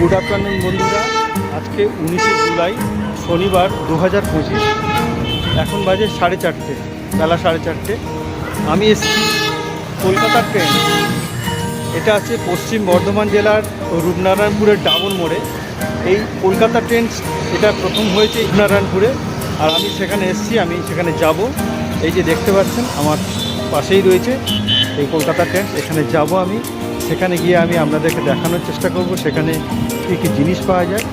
Good afternoon বন্ধুরা। আজকে উনিশে জুলাই, শনিবার দু হাজার পঁচিশ। এখন বাজে সাড়ে চারটে, বেলা সাড়ে চারটে। আমি এসেছি কলকাতার ট্রেন এটা আছে পশ্চিম বর্ধমান জেলার রূপনারায়ণপুরের ডাবল মোড়ে। এই কলকাতা ট্রেন এটা প্রথম হয়েছে রূপনারায়ণপুরে। আর আমি সেখানে এসেছি, আমি সেখানে যাব। এই যে দেখতে পাচ্ছেন, আমার পাশেই রয়েছে এই কলকাতা ট্রেন এখানে যাব আমি। সেখানে গিয়ে আমি আপনাদেরকে দেখানোর চেষ্টা করব, সেখানে কী কী জিনিস পাওয়া যায়,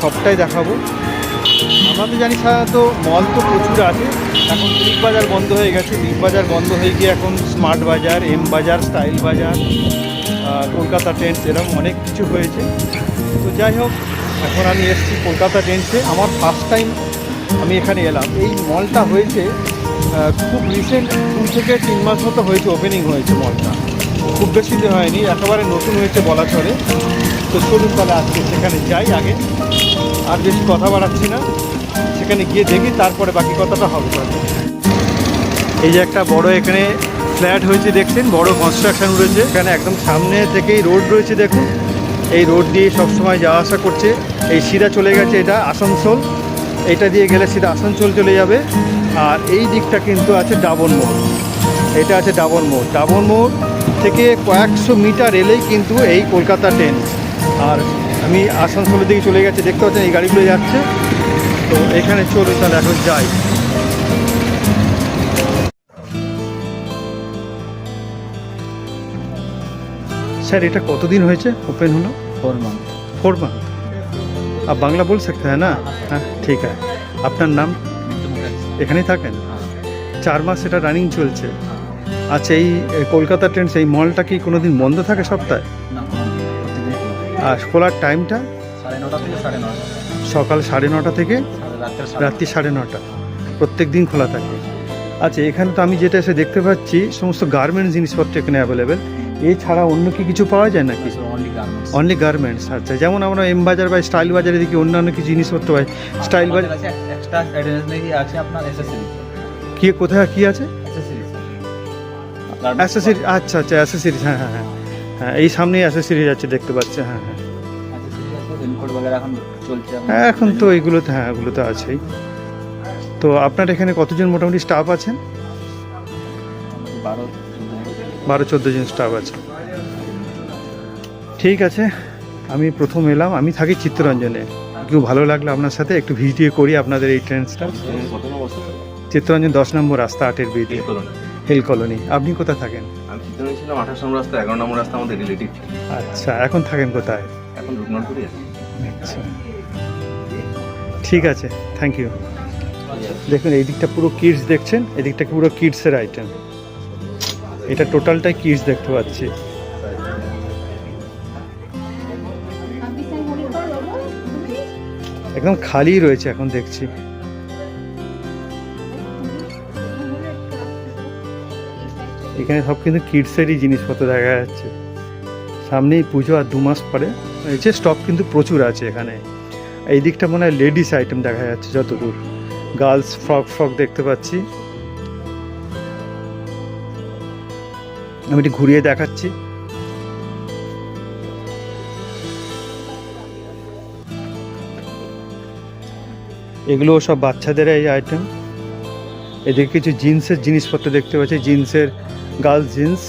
সবটাই দেখাবো। আমরা তো জানি সাধারণত মল তো প্রচুর আছে, এখন বিগ বাজার বন্ধ হয়ে গেছে বিগ বাজার বন্ধ হয়ে গিয়ে এখন স্মার্ট বাজার এম বাজার স্টাইল বাজার কলকাতা ট্রেন্ডস এরকম অনেক কিছু হয়েছে। তো যাই হোক, এখন আমি এসেছি কলকাতা ট্রেন্ডসে আমার ফার্স্ট টাইম আমি এখানে এলাম। এই মলটা হয়েছে খুব রিসেন্ট দু থেকে তিন মাস মতো হয়েছে ওপেনিং হয়েছে মলটা খুব বেশি দিন হয়নি, একেবারে নতুন হয়েছে বলা চলে। তো চলুন তাহলে আজকে সেখানে যাই আগে। আর বেশি কথা বাড়াচ্ছি না। সেখানে গিয়ে দেখি তারপরে বাকি কথাটা হবে এই যে একটা বড় এখানে ফ্ল্যাট হয়েছে দেখছেন, বড় কনস্ট্রাকশন রয়েছে। এখানে একদম সামনে থেকেই রোড রয়েছে দেখুন। এই রোড দিয়ে সবসময় যাওয়া আসা করছে। এই সিধা চলে গেছে এটা আসানসোল। এটা দিয়ে গেলে সিধা আসানসোল চলে যাবে। আর এই দিকটা কিন্তু আছে ডাবন মোড় এটা আছে ডাবন মোড় ডাবন মোড় থেকে কয়েকশো মিটার এলেই কিন্তু এই কলকাতা ট্রেন। আর আমি আসানসোলের দিকে চলে গেছি দেখতে পাচ্ছেন এই গাড়িগুলো যাচ্ছে। তো এখানে চলে তাহলে এখন যাই। স্যার এটা কতদিন হয়েছে ওপেন হলো? ফোর মান্থ ফোর মান্থ আর বাংলা বল सकते হ্যাঁ না? হ্যাঁ ঠিক আছে। আপনার নাম? এখানেই থাকেন? চার মাস এটা রানিং চলছে। আচ্ছা এই কলকাতা ট্রেন সেই মলটা কি কোনোদিন বন্ধ থাকে সপ্তাহে? আর খোলার টাইমটা? সকাল সাড়ে নটা থেকে রাত্রি সাড়ে নটা। প্রত্যেক দিন খোলা থাকে। আচ্ছা এখানে তো আমি যেটা এসে দেখতে পাচ্ছি সমস্ত গার্মেন্টস জিনিসপত্র এখানে অ্যাভেলেবেল এছাড়া অন্য কি কিছু পাওয়া যায় নাকি? অনলি গার্মেন্টস অনলি গার্মেন্টস আচ্ছা। যেমন আমরা এম বাজার বা স্টাইল বাজারে দেখি অন্যান্য কিছু জিনিসপত্র পাই। স্টাইল বাজার কি কোথায় কি আছে? এসএসসি অ্যাসেসরি আচ্ছা আচ্ছা অ্যাসেসরিজ হ্যাঁ হ্যাঁ হ্যাঁ। হ্যাঁ এই সামনেই অ্যাসেসরিজ আছে দেখতে পাচ্ছি হ্যাঁ হ্যাঁ। এখন হ্যাঁ এখন তো এইগুলো তো হ্যাঁ ওগুলো তো আছেই। তো আপনার এখানে কতজন মোটামুটি স্টাফ আছেন? বারো চোদ্দ জন স্টাফ আছে ঠিক আছে আমি প্রথম এলাম। আমি থাকি চিত্তরঞ্জনে। কেউ ভালো লাগল আপনার সাথে একটু ভিডিও করি আপনাদের এই ট্রেন্সটা কত চিত্তরঞ্জন দশ নম্বর রাস্তা আটের কলোনি। হেল কলোনি আপনি কোথায় থাকেন? আমি ছিলাম আঠাশ নম্বর রাস্তা এগারো নম্বর রাস্তা আমাদের রিলেটিভ আচ্ছা এখন থাকেন কোথায়? এখন রূপনাথপুরে আছি। আচ্ছা। ঠিক আছে থ্যাংক ইউ দেখুন এই দিকটা পুরো কিডস দেখছেন এদিকটা পুরো কিডসের আইটেম এটা টোটালটাই কিডস দেখতে পাচ্ছি। একদম খালি রয়েছে এখন দেখছি। এখানে সব কিন্তু কিডসেরই জিনিসপত্র দেখা যাচ্ছে। সামনেই পুজো আর দু মাস পরে। এই স্টক কিন্তু প্রচুর আছে এখানে। এই দিকটা মনে হয় লেডিস আইটেম দেখা যাচ্ছে যতদূর। গার্লস ফ্রক ফ্রক দেখতে পাচ্ছি। আমি এটি ঘুরিয়ে দেখাচ্ছি। এগুলো সব বাচ্চাদের এই আইটেম এদিকে কিছু জিন্সের জিনিসপত্র দেখতে পাচ্ছি। জিন্সের গার্লস জিন্স।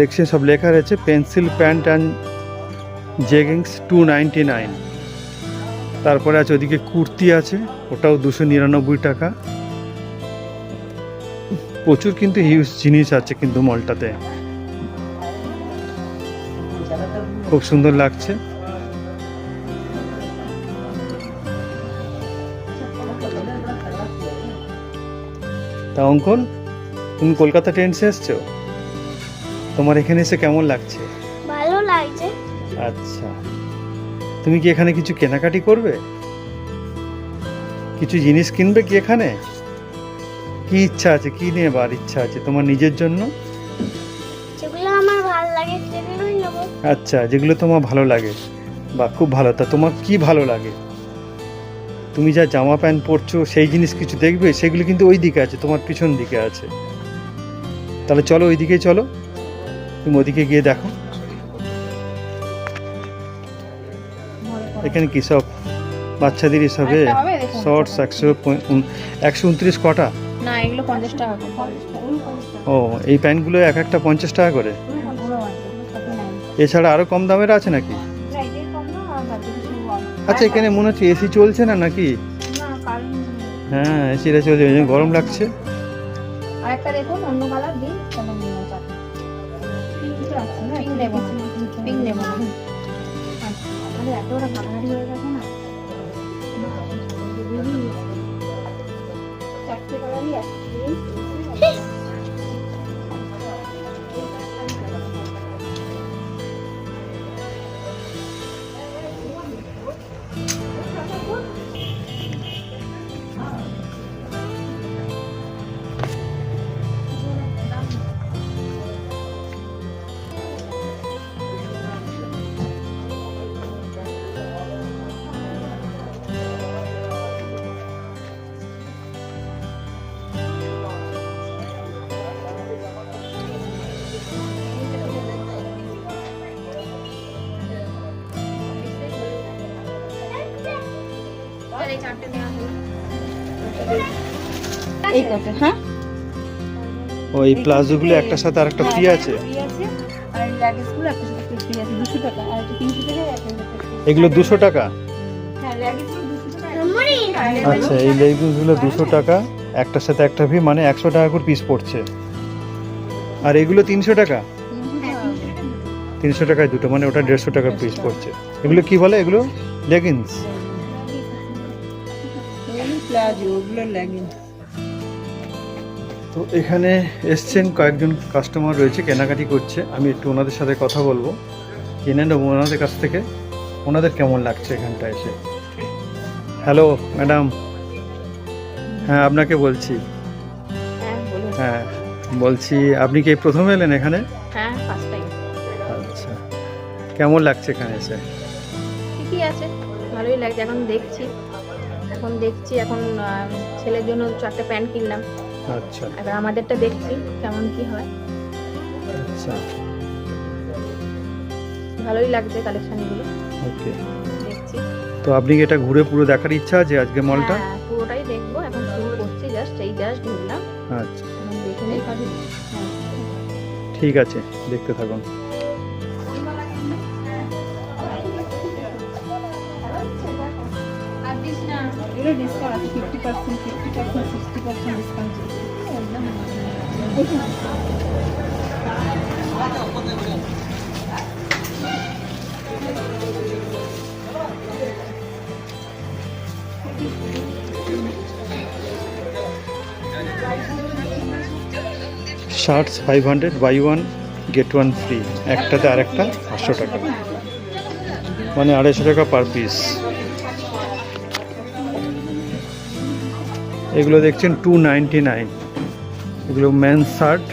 দেখছি সব লেখা রয়েছে, pencil, pant and jeggings two ninety nine তারপরে আছে, ওদিকে কুর্তি আছে, ওটাও দুশো নিরানব্বই টাকা। প্রচুর কিন্তু হিউজ জিনিস আছে কিন্তু মলটাতে খুব সুন্দর লাগছে। তা অঙ্কন তুমি কলকাতা ট্রেন্সে এসছো? তোমার এখানে এসে কেমন লাগছে? ভালো লাগছে। আচ্ছা। তুমি কি এখানে কিছু কেনাকাটি করবে? কিছু জিনিস কিনবে কি এখানে? কি ইচ্ছা আছে? কি নেবার ইচ্ছা আছে? তোমার নিজের জন্য? যেগুলো আমার ভালো লাগে সেগুলোই নেব। আচ্ছা যেগুলো তোমার ভালো লাগে। বা খুব ভালো। তা তোমার কি ভালো লাগে? তুমি যা জামা প্যান্ট পরছো সেই জিনিস কিছু দেখবে? সেগুলো কিন্তু ওই দিকে আছে তোমার পিছন দিকে আছে। তাহলে চলো ওই দিকেই চলো। তুমি ওদিকে গিয়ে দেখো। এখানে কি সব? বাচ্চাদের হিসাবে শর্টস একশো একশো উনত্রিশ কটা? না এগুলো পঞ্চাশ টাকা ও এই প্যান্টগুলো এক একটা পঞ্চাশ টাকা করে? এছাড়া আরও কম দামের আছে নাকি? আচ্ছা এখানে মনে হচ্ছে এসি চলছে না নাকি? হ্যাঁ এসিটা চলছে ওই জন্য গরম লাগছে। আরেকটা দেখুন অন্য কালার দিন পিঙ্ক নেব না পিঙ্ক নেব না। আরে এত ওরা হয়ে গেছে। এই চারটে নেওয়া হলো। এই কত হ্যাঁ? ওই প্লাজোগুলো একটার সাথে আর একটা ফ্রি আছে আর একটা সাথে ফ্রি আছে দুশো টাকা আর এটা তিনশো টাকা এগুলো দুশো টাকা? হ্যাঁ দুশো টাকা আচ্ছা এই লেগুসগুলো দুশো টাকা একটার সাথে একটা ফ্রি মানে একশো টাকা করে পিস পড়ছে। আর এগুলো তিনশো টাকা? তিনশো টাকায় দুটো মানে ওটা দেড়শো টাকার পিস পড়ছে। এগুলো কি বলে এগুলো? লেগিংস প্লাজো ওগুলো লেগিংস তো এখানে এসছেন কয়েকজন কাস্টমার রয়েছে কেনাকাটি করছে। আমি একটু ওনাদের সাথে কথা বলব। জেনে নেব ওনাদের কাছ থেকে। ওনাদের কেমন লাগছে এখানটা এসে? হ্যালো ম্যাডাম হ্যাঁ আপনাকে বলছি। হ্যাঁ হ্যাঁ বলছি আপনি কি এই প্রথম এলেন এখানে? হ্যাঁ ফার্স্ট টাইম আচ্ছা। কেমন লাগছে এখানে এসে? ঠিকই আছে ভালোই লাগছে এখন দেখছি। এখন দেখছি এখন ছেলের জন্য চারটে প্যান্ট কিনলাম। আচ্ছা। এবার আমাদেরটা দেখছি কেমন কি হয়। আচ্ছা। ভালোই লাগছে কালেকশনগুলো ওকে। দেখছি। তো আপনি কি এটা ঘুরে পুরো দেখার ইচ্ছা আছে আজকে মলটা? হ্যাঁ, পুরোটাই দেখব এখন শুরু করছি জাস্ট এই জাস্ট ঘুরলাম। আচ্ছা। দেখে নেই। ঠিক আছে দেখতে থাকুন। Shirts five hundred buy one get one free একটাতে আর একটা পাঁচশো টাকা। মানে আড়াইশো টাকা পার পিস এগুলো দেখছেন টু নাইনটি নাইন এগুলো men shirt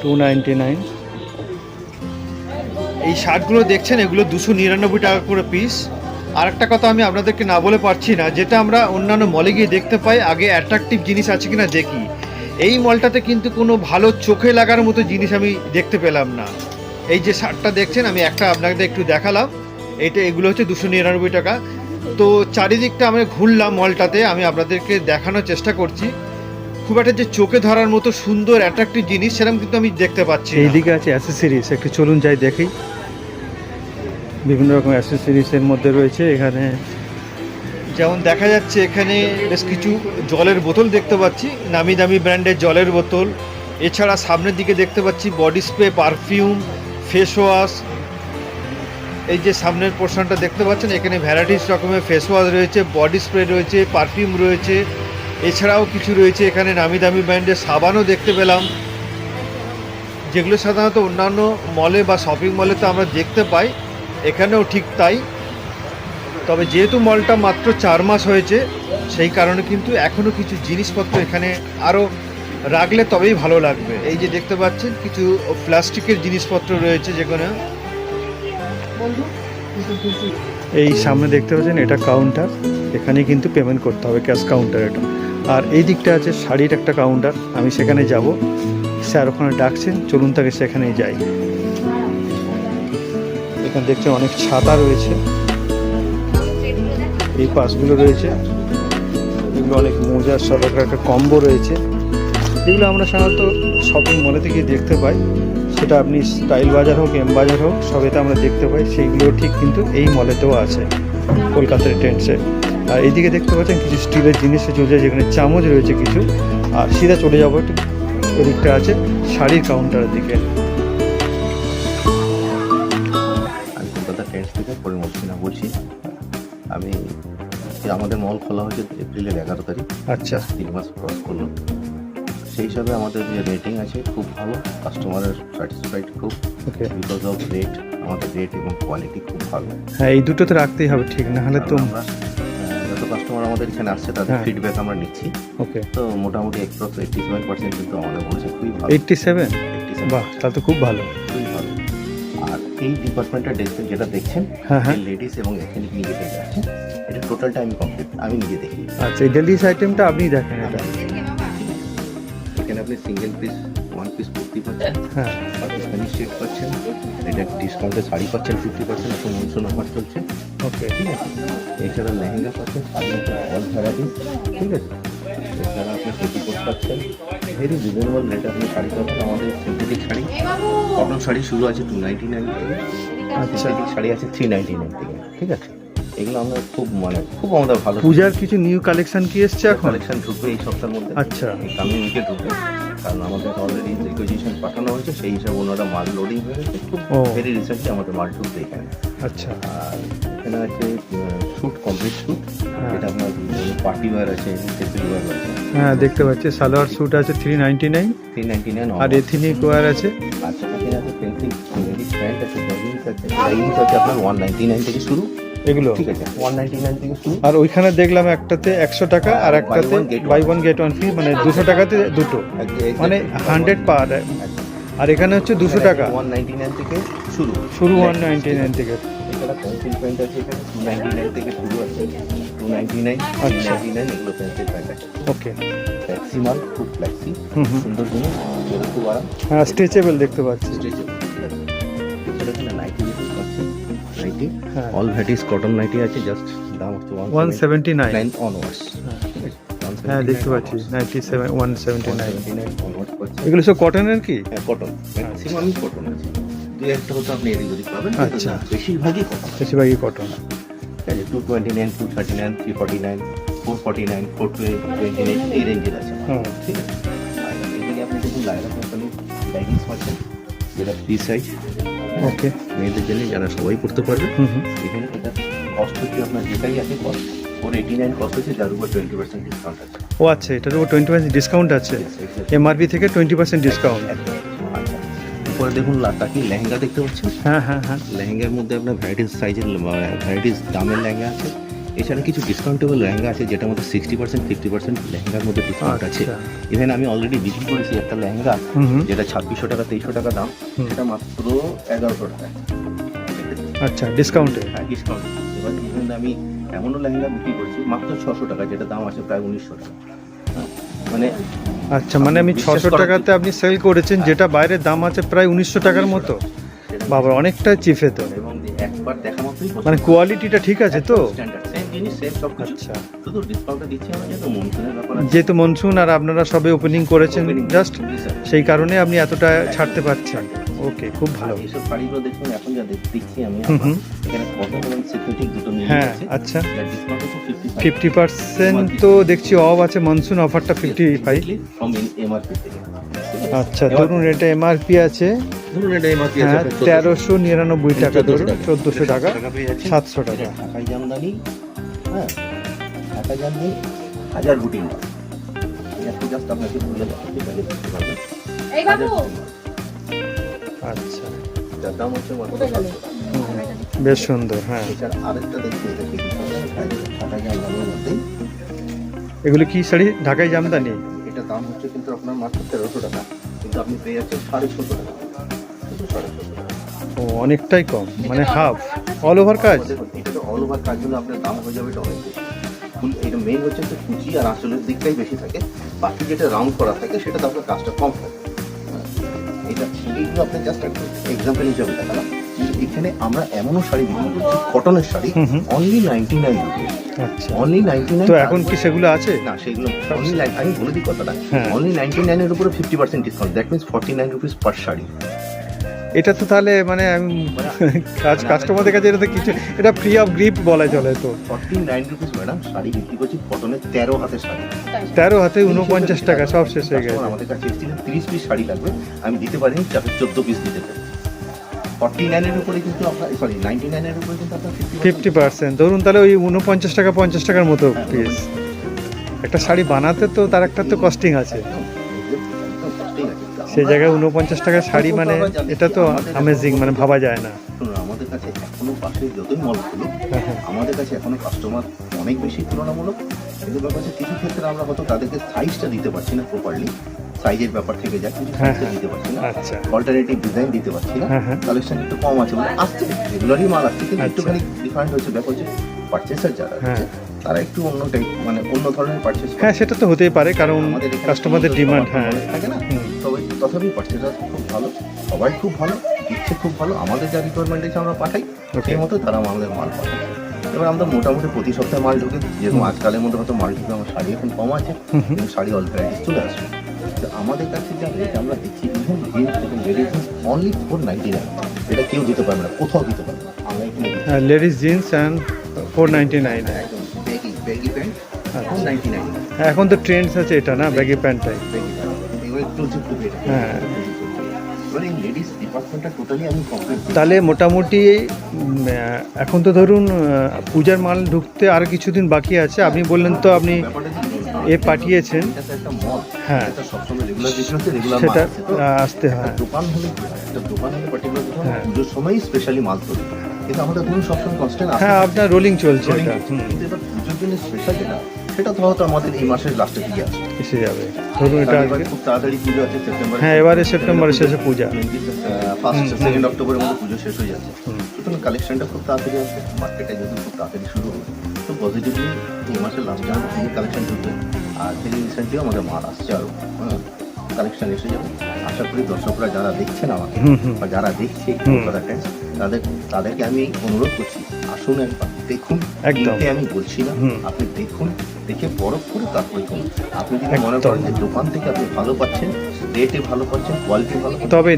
two ninety nine এই শার্টগুলো দেখছেন, এগুলো দুশো নিরানব্বই টাকা করে পিস আর একটা কথা আমি আপনাদেরকে না বলে পারছি না, যেটা আমরা অন্যান্য মলে গিয়ে দেখতে পাই, আগে অ্যাট্রাকটিভ জিনিস আছে কিনা দেখি। এই মলটাতে কিন্তু কোনো ভালো চোখে লাগার মতো জিনিস আমি দেখতে পেলাম না। এই যে শার্টটা দেখছেন, আমি একটা আপনাদের একটু দেখালাম। এটা এগুলো হচ্ছে দুশো নিরানব্বই টাকা। তো চারিদিকটা আমি ঘুরলাম মলটাতে আমি আপনাদেরকে দেখানোর চেষ্টা করছি। খুব একটা যে চোখে ধরার মতো সুন্দর অ্যাট্রাকটিভ জিনিস সেরকম কিন্তু আমি দেখতে পাচ্ছি এইদিকে আছে অ্যাসেসরিজ একটু চলুন যাই দেখি। বিভিন্ন রকম অ্যাসেসরিজের মধ্যে রয়েছে এখানে। যেমন দেখা যাচ্ছে এখানে বেশ কিছু জলের বোতল দেখতে পাচ্ছি নামি দামি ব্র্যান্ডের জলের বোতল। এছাড়া সামনের দিকে দেখতে পাচ্ছি body spray perfume face wash এই যে সামনের পোর্শনটা দেখতে পাচ্ছেন, এখানে ভ্যারাইটিস রকমের ফেস ওয়াশ রয়েছে বডি স্প্রে রয়েছে পারফিউম রয়েছে, এছাড়াও কিছু রয়েছে। এখানে নামি দামি ব্র্যান্ডের সাবানও দেখতে পেলাম, যেগুলো সাধারণত অন্যান্য মলে বা শপিং মলে তো আমরা দেখতে পাই, এখানেও ঠিক তাই। তবে যেহেতু মলটা মাত্র চার মাস হয়েছে, সেই কারণে কিন্তু এখনও কিছু জিনিসপত্র এখানে আরও রাখলে তবেই ভালো লাগবে। এই যে দেখতে পাচ্ছেন, কিছু প্লাস্টিকের জিনিসপত্র রয়েছে যেখানে এই সামনে দেখতে পাচ্ছেন, এটা কাউন্টার এখানেই কিন্তু পেমেন্ট করতে হবে ক্যাশ কাউন্টার এটা আর এই দিকটা আছে শাড়ির একটা কাউন্টার আমি সেখানে যাব। স্যার ওখানে ডাকছেন, চলুন তাকে সেখানেই যাই। এখানে দেখছেন অনেক ছাতা রয়েছে। এই পাশগুলো রয়েছে। এগুলো অনেক মোজার সব একটা কম্বো রয়েছে। এগুলো আমরা সাধারণত শপিং মলে থেকে দেখতে পাই। সেটা আপনি স্টাইল বাজার হোক এম বাজার হোক সবেতে আমরা দেখতে পাই। সেইগুলো ঠিক কিন্তু এই মলেতেও আছে কলকাতার ট্রেন্ডসে। আর এইদিকে দেখতে পাচ্ছেন কিছু স্টিলের জিনিস চলছে যেখানে চামচ রয়েছে কিছু। আর সিধা চলে যাব একটু ওদিকটা আছে শাড়ির কাউন্টারের দিকে। আমি কলকাতা থেকে পরিমল সিনহা বলছি। আমি আমাদের মল খোলা হয়েছে এপ্রিলের এগারো তারিখ। আচ্ছা। তিন মাস ক্রস করল সেই হিসাবে আমাদের যে রেটিং আছে খুব ভালো। কাস্টমারের স্যাটিসফাইড খুব। ওকে বিকজ অফ রেট আমাদের রেট এবং কোয়ালিটি খুব ভালো। হ্যাঁ এই দুটো তো রাখতেই হবে ঠিক না হলে তো যত কাস্টমার আমাদের এখানে আসছে তাদের হ্যাঁ। ফিডব্যাক আমরা নিচ্ছি। ওকে তো মোটামুটি এক্সপ্রস এইটটি সেভেন পার্সেন্ট কিন্তু আমাদের বলছে খুবই ভালো। এইটটি সেভেন বাহ তাহলে তো খুব ভালো। খুবই ভালো। আর এই ডিপার্টমেন্টটা দেখছেন যেটা দেখছেন হ্যাঁ হ্যাঁ। লেডিস এবং এথেনিক নিয়ে যেতে যাচ্ছে এটা টোটালটা আমি কমপ্লিট আমি নিজে দেখি আচ্ছা এই ডেলিস আইটেমটা আপনি দেখেন এটা। আপনি single piece one piece kurti পাচ্ছেন হ্যাঁ। পাকিস্তানি সেট পাচ্ছেন এটা ডিসকাউন্টে শাড়ি পাচ্ছেন ফিফটি পার্সেন্ট এখন মনসুন অফার চলছে। ওকে ঠিক আছে? এছাড়া লেহেঙ্গা পাচ্ছেন অল ভ্যারাইটি ঠিক আছে? এছাড়া আপনি পেটিকোট পাচ্ছেন ভেরি রিজনেবল রেট আপনি শাড়ি পাচ্ছেন আমাদের সিনথেটিক শাড়ি। কটন শাড়ি শুরু আছে টু নাইনটি নাইন থেকে। আচ্ছা। সিনথেটিক শাড়ি আছে থ্রি নাইনটি নাইন থেকে ঠিক আছে? এগুলো আমরা খুব মানে খুব আমাদের ভালো পূজার কিছু নিউ কালেকশন কি এসছে এখন? কালেকশন ঢুকবে এই সপ্তাহের মধ্যে। আচ্ছা। কামিং উইকে ঢুকবে। কারণ আমাদের অলরেডি রিকুইজিশন পাঠানো হয়েছে সেই হিসাবে ওনারা মাল লোডিং হয়ে গেছে। খুব। ভেরি রিসেন্টলি আমাদের মাল ঢুকবে এখানে। আচ্ছা। আর এখানে আছে শ্যুট কমপ্লিট শ্যুট। এটা আপনার পার্টি ওয়্যার আছে টেপিল ওয়্যার আছে। হ্যাঁ দেখতে পাচ্ছি। সালোয়ার স্যুট আছে three ninety nine three ninety nine আর এথিনিক ওয়ার আছে। আচ্ছা এখানে আছে পেন্সিল প্যান্ট আছে লেগিংস আছে। লেগিংস আছে আপনার ওয়ান নাইনটি নাইন থেকে শুরু। এগুলো? ঠিক আছে ওয়ান নাইনটি নাইন থেকে শুরু। আর ওইখানে দেখলাম একটাতে একশো টাকা আর একটাতে Buy one, buy one get one free মানে দুশো টাকাতে দুটো। মানে হান্ড্রেড পার আর এখানে হচ্ছে দুশো টাকা। ওয়ান নাইনটি নাইন থেকে শুরু। শুরু ওয়ান নাইনটি নাইন থেকে। এছাড়া পেন্সিল প্যান্ট আছে এখানে টু নাইনটি নাইন থেকে শুরু আছে। টু নাইনটি নাইন আচ্ছা। নাইনটি নাইন এগুলো পেন্সিল প্যান্ট আছে। ওকে মাল খুব সুন্দর জিনিস হ্যাঁ স্ট্রেচেবল দেখতে পাচ্ছি। স্ট্রেচেবল এছাড়া এখানে নাইটি দেখতে পাচ্ছি nighty all varieties cotton nighty আছে জাস্ট দাম হচ্ছে ওয়ান সেভেন্টি নাইন অনওয়ার্ডস হ্যাঁ দেখতে পাচ্ছি। Ninety seven one seventy nine এগুলো সব কটনের কি? হ্যাঁ কটন ম্যাক্সিমামই কটন আছে। দু একটা হয়তো আপনি এদিক ওদিক পাবেন আচ্ছা। বেশিরভাগই কটন বেশিরভাগই কটন ঠিক আছে two twenty nine two thirty nine three forty nine four forty nine four twenty nine এই রেঞ্জের আছে ঠিক আছে? আর এদিকে আপনি দেখুন লাইরা কোম্পানির ব্যাগিংস পাচ্ছেন যেটা ফ্রি সাইজ ওকে মেয়েদের জন্য যারা সবাই করতে পারবে হুম হুম। এখানে এটা কস্ট হচ্ছে আপনার যেটাই আছে cost four eighty nine cost আছে যার উপর টোয়েন্টি পার্সেন্ট ডিসকাউন্ট আছে। ও আচ্ছা এটার উপর টোয়েন্টি পার্সেন্ট ডিসকাউন্ট আছে. এমআরপি থেকে টোয়েন্টি পার্সেন্ট ডিসকাউন্ট উপরে দেখুন লাটাকি লেহেঙ্গা দেখতে পাচ্ছেন? হ্যাঁ হ্যাঁ হ্যাঁ। লেহেঙ্গার মধ্যে আপনার ভ্যারাইটিস সাইজের ভ্যারাইটিস দামের লেহেঙ্গা আছে। এছাড়া কিছু ডিসকাউন্টেবল লেহেঙ্গা আছে যেটার মধ্যে সিক্সটি পার্সেন্ট ফিফটি পার্সেন্ট লেহেঙ্গার মধ্যে ডিসকাউন্ট আছে। আচ্ছা। ইভেন আমি অলরেডি বিক্রি করেছি একটা লেহেঙ্গা যেটা ছাব্বিশশো টাকা তেইশশো টাকা দাম সেটা মাত্র এগারোশো টাকা। আচ্ছা ডিসকাউন্টে হ্যাঁ ডিসকাউন্ট এবার ইভেন আমি এমনও লেহেঙ্গা বিক্রি করছি মাত্র ছশো টাকা যেটা দাম আছে প্রায় উনিশশো টাকা। হ্যাঁ, মানে আচ্ছা মানে আমি ছশো টাকাতে আপনি সেল করেছেন যেটা বাইরের দাম আছে প্রায় উনিশশো টাকার মতো। বাবা অনেকটা চিফে তো। এবং একবার দেখা মাত্রই মানে কোয়ালিটিটা ঠিক আছে তো? স্ট্যান্ডার্ড জিনিস সেম সব কিছু। আচ্ছা। শুধু ডিসকাউন্টটা দিচ্ছি আমার জন্য মনসুনের ব্যাপার যেহেতু মনসুন আর আপনারা সবে ওপেনিং করেছেন জাস্ট সেই কারণে আপনি এতটা ছাড়তে পারছেন। ওকে খুব ভালো। এইসব শাড়িগুলো দেখুন এখন যা দেখছি আমি হুম হুম। এখানে কটন এবং সিনথেটিক দুটো মিলিয়ে হ্যাঁ আচ্ছা। ফিফটি পার্সেন্ট তো দেখছি অফ আছে মনসুন অফারটা ফিফটি ফাইভ এমআরপি আচ্ছা ধরুন এটা এমআরপি আছে। ধরুন এটা এমআরপি আছে হ্যাঁ তেরোশো নিরানব্বই টাকা ধরুন চোদ্দোশো টাকা সাতশো টাকা। জামদানি হ্যাঁ হাজার একটু জাস্ট আপনাকে বলে দেখাচ্ছি পারবেন। আচ্ছা। যার দাম হচ্ছে বেশ সুন্দর হ্যাঁ। আরেকটা এগুলো কি শাড়ি? ঢাকায় জামদানি? এটা দাম হচ্ছে কিন্তু আপনার মাত্র তেরোশো টাকা। কিন্তু আপনি পেয়ে যাচ্ছেন সাড়ে ছশো টাকা। সাড়ে ছশো টাকা। ও অনেকটাই কম মানে হাফ। অল ওভার কাজ? দেখুন এটা তো অল ওভার কাজ হলে আপনার দাম হয়ে যাবে এটা অনেক বেশি ফুল এটা মেইন হচ্ছে যে কুচি আর আঁচলের দিকটাই বেশি থাকে বাকি যেটা রাউন্ড করা থাকে সেটাতে আপনার কাজটা কম থাকে হ্যাঁ, এটা এইগুলো আপনি জাস্ট একটা এক্সাম্পল হিসাবে দেখালাম। এখানে আমরা এমনও শাড়ি বিক্রি করছি কটনের sari. Only ninety nine only ninety nine তো এখন কি সেগুলো আছে? না সেগুলো অনলি আমি বলে দিই কথাটা। অনলি নাইনটি নাইনের উপরে fifty percent discount that means forty nine rupees per sari. এটা তো তাহলে মানে আমি কাজ কাস্টমারদের কাছে এটা তো কিছু এটা ফ্রি অফ গ্রিপ বলা চলে তো। Forty nine rupees madam sari বিক্রি করছি কটনের তেরো হাতের শাড়ি। তেরো হাতে উনপঞ্চাশ টাকা সব শেষ হয়ে গেছে। আমাদের কাছে এসেছিলেন তিরিশ পিস শাড়ি লাগবে আমি দিতে পারিনি চোদ্দ পিস দিতে পারি। ফর্টি নাইনের উপরে কিন্তু আপনার সরি নাইনটি নাইনের উপরে কিন্তু আপনার ফিফটি পার্সেন্ট ধরুন তাহলে ওই উনপঞ্চাশ টাকা পঞ্চাশ টাকার মতো পিস একটা শাড়ি বানাতে তো তার একটা তো কস্টিং আছে। সেই জায়গায় উনপঞ্চাশ টাকার শাড়ি মানে এটা তো অ্যামেজিং মানে ভাবা যায় না। আমাদের কাছে এখনও পাশে যতই মল খুলুক হ্যাঁ, হ্যাঁ। আমাদের কাছে এখনও কাস্টমার অনেক বেশি তুলনামূলক। কিন্তু ব্যাপার কিছু ক্ষেত্রে আমরা হয়তো তাদেরকে সাইজটা দিতে পারছি না প্রপারলি সাইজের ব্যাপার থেকে যায় কিছু হ্যাঁ, সাইজটা দিতে পারছি না। আচ্ছা। অল্টারনেটিভ ডিজাইন দিতে পারছি না। হ্যাঁ, হ্যাঁ। কালেকশন একটু কম আছে মানে আসছে রেগুলারই মাল আসছে কিন্তু আচ্ছা। একটুখানি ডিফারেন্ট হচ্ছে ব্যাপার হচ্ছে পারচেসার যারা হ্যাঁ। তারা একটু অন্য টাইপ মানে অন্য ধরনের পারচেস হ্যাঁ সেটা তো হতেই পারে কারণ কাস্টমারদের ডিমান্ড হ্যাঁ। থাকে না। তবে তথাপি পারচেসার খুব ভালো সবাই খুব ভালো দিচ্ছে খুব ভালো আমাদের যা রিকোয়ারমেন্ট আছে আমরা পাঠাই. সেই মতো তারা আমাদের মাল পাঠায়। এবার আমরা মোটামুটি প্রতি সপ্তাহে মাল ঢুকে যেরকম আজকালের মধ্যে হয়তো মাল ঢুকে আমার শাড়ি এখন কম আছে। কিন্তু শাড়ি অল ভ্যারাইটিস চলে আসবে তো আমাদের কাছে যা রেট আমরা দিচ্ছি ইভেন জিন্স এবং ladies only four ninety nine এটা কেউ দিতে পারবে না কোথাও দিতে পারবে না। আমরা এখানে ladies jeans and four ninety nine একদম baggy baggy pant four ninety nine এখন তো ট্রেন্ডস আছে এটা না ব্যাগি প্যান্টটাই ব্যাগি প্যান্ট হ্যাঁ। তাহলে মোটামুটি এখন তো ধরুন পূজার মাল ঢুকতে আর কিছুদিন বাকি আছে। আপনি বললেন তো আপনি এ পাঠিয়েছেন। হ্যাঁ। সেটা আসতে হয়। দোকান হলে কি হয়? একটা দোকান হলে পার্টিকুলার হ্যাঁ। সময় স্পেশালি মাল তোলে কিন্তু আমাদের ধরুন সবসময় কনস্ট্যান্ট হ্যাঁ আপনার রোলিং চলছে এটা। হুম, স্পেশাল যেটা সেটা তো হয়তো আমাদের এই মাসের লাস্টের দিকে আসবে। এসে যাবে। ধরুন এটা আজকে খুব তাড়াতাড়ি পুজো আছে সেপ্টেম্বর হ্যাঁ এবারে সেপ্টেম্বরের শেষে পূজা। ফার্স্ট সেকেন্ড অক্টোবরের মধ্যে পুজো শেষ হয়ে যাচ্ছে। সুতরাং কালেকশনটা খুব তাড়াতাড়ি আসবে। মার্কেটে যদি খুব তাড়াতাড়ি শুরু হবে তো পজিটিভলি এই মাসের লাস্টে থেকে কালেকশন ঢুকবে আর থেকে রিসেন্টলিও আমাদের মাল আসছে আরও হ্যাঁ কালেকশন এসে যাবে। আশা করি দর্শকরা যারা দেখছেন আমাকে। বা যারা দেখছে হুম। তাদের তাদেরকে আমি অনুরোধ করছি আসুন একবার দেখুন একদম। আমি বলছি না। আপনি দেখুন দেখে বরফ করে তারপরে কিনুন আপনি যদি মনে করেন যে দোকান থেকে আপনি ভালো পাচ্ছেন রেটে ভালো পাচ্ছেন কোয়ালিটি ভালো তবেই।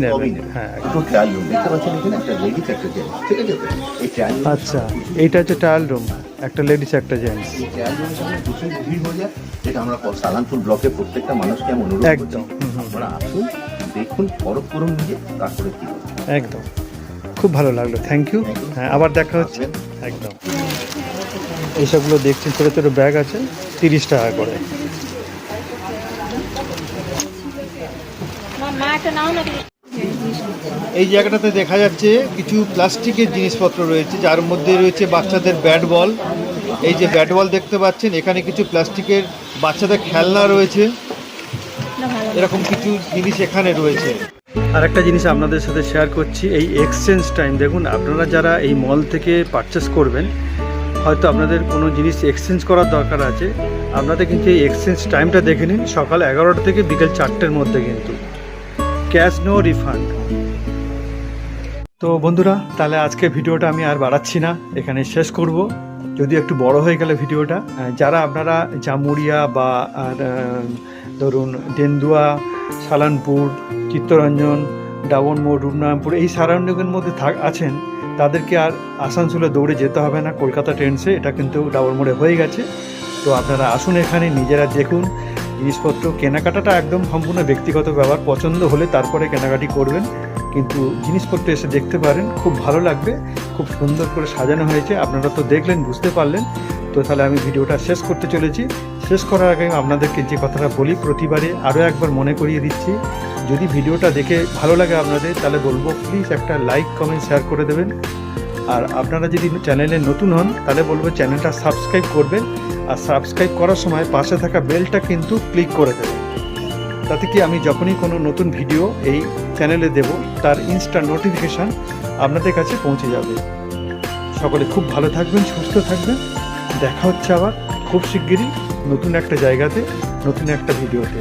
হ্যাঁ। দুটো ট্রায়াল রুম দেখতে পাচ্ছেন এখানে একটা লেডিস একটা জেন্টস ঠিক আছে এই ট্রায়াল রুম আচ্ছা এইটা হচ্ছে ট্রায়াল রুম একটা লেডিস একটা জেন্টস এই ট্রায়াল রুমের সামনে প্রচুর ভিড় হয়ে যায় যেটা আমরা সালানপুর ব্লকের প্রত্যেকটা মানুষকে আমি অনুরোধ করছি। আপনারা আসুন দেখুন বরফ করুন নিজে তারপরে কি একদম খুব ভালো লাগল। থ্যাংক ইউ হ্যাঁ আবার দেখা হচ্ছে। একদম। এইসবগুলো দেখছেন ছোটো ছোটো ব্যাগ আছে তিরিশ টাকা করে। এই জায়গাটাতে দেখা যাচ্ছে কিছু প্লাস্টিকের জিনিসপত্র রয়েছে যার মধ্যে রয়েছে বাচ্চাদের ব্যাট বল। এই যে ব্যাট বল দেখতে পাচ্ছেন এখানে কিছু প্লাস্টিকের বাচ্চাদের খেলনা রয়েছে। এরকম কিছু জিনিস এখানে রয়েছে। আর একটা জিনিস আপনাদের সাথে শেয়ার করছি, এই এক্সচেঞ্জ টাইম দেখুন, আপনারা যারা এই মল থেকে পারচেস করবেন, হয়তো আপনাদের কোনো জিনিস এক্সচেঞ্জ করার দরকার আছে। আপনাদের কিন্তু এই এক্সচেঞ্জ টাইমটা দেখে নিন, সকাল এগারোটা থেকে বিকেল চারটের মধ্যে কিন্তু। ক্যাশ নো রিফান্ড তো বন্ধুরা, তাহলে আজকে ভিডিওটা আমি আর বাড়াচ্ছি না, এখানে শেষ করব। যদি একটু বড় হয়ে গেলে ভিডিওটা যারা আপনারা জামুরিয়া বা ধরুন, ডেন্দুয়া, সালানপুর চিত্তরঞ্জন ডাবনমোড়, রূপনারায়ণপুর এই সারাউন্ডিংয়ের মধ্যে থাক আছেন, তাদেরকে আর আসানসোলে দৌড়ে যেতে হবে না। কলকাতা ট্রেন্সে, এটা কিন্তু ডাবল মোড়ে হয়ে গেছে। তো আপনারা আসুন এখানে, নিজেরা দেখুন। জিনিসপত্র, কেনাকাটাটা একদম সম্পূর্ণ ব্যক্তিগত ব্যাপার পছন্দ হলে তারপরে কেনাকাটি করবেন। কিন্তু জিনিসপত্র এসে দেখতে পারেন, খুব ভালো লাগবে। খুব সুন্দর করে সাজানো হয়েছে। আপনারা তো দেখলেন, বুঝতে পারলেন। তো তাহলে আমি ভিডিওটা শেষ করতে চলেছি। শেষ করার আগে আপনাদেরকে যে কথাটা বলি, প্রতিবারে আরও একবার মনে করিয়ে দিচ্ছি। যদি ভিডিওটা দেখে ভালো লাগে আপনাদের, তাহলে বলব প্লিজ একটা লাইক কমেন্ট শেয়ার করে দেবেন। আর আপনারা যদি চ্যানেলে নতুন হন, তাহলে বলব চ্যানেলটা সাবস্ক্রাইব করবেন। আর সাবস্ক্রাইব করার সময় পাশে থাকা বেলটা কিন্তু ক্লিক করে দেবেন। তাতে কি আমি যখনই কোনো নতুন ভিডিও এই চ্যানেলে দেব, তার ইনস্টা নোটিফিকেশান আপনাদের কাছে পৌঁছে যাবে। সকলে খুব ভালো থাকবেন, সুস্থ থাকবেন। দেখা হচ্ছে আবার খুব শিগগিরই নতুন একটা জায়গাতে, নতুন একটা ভিডিওতে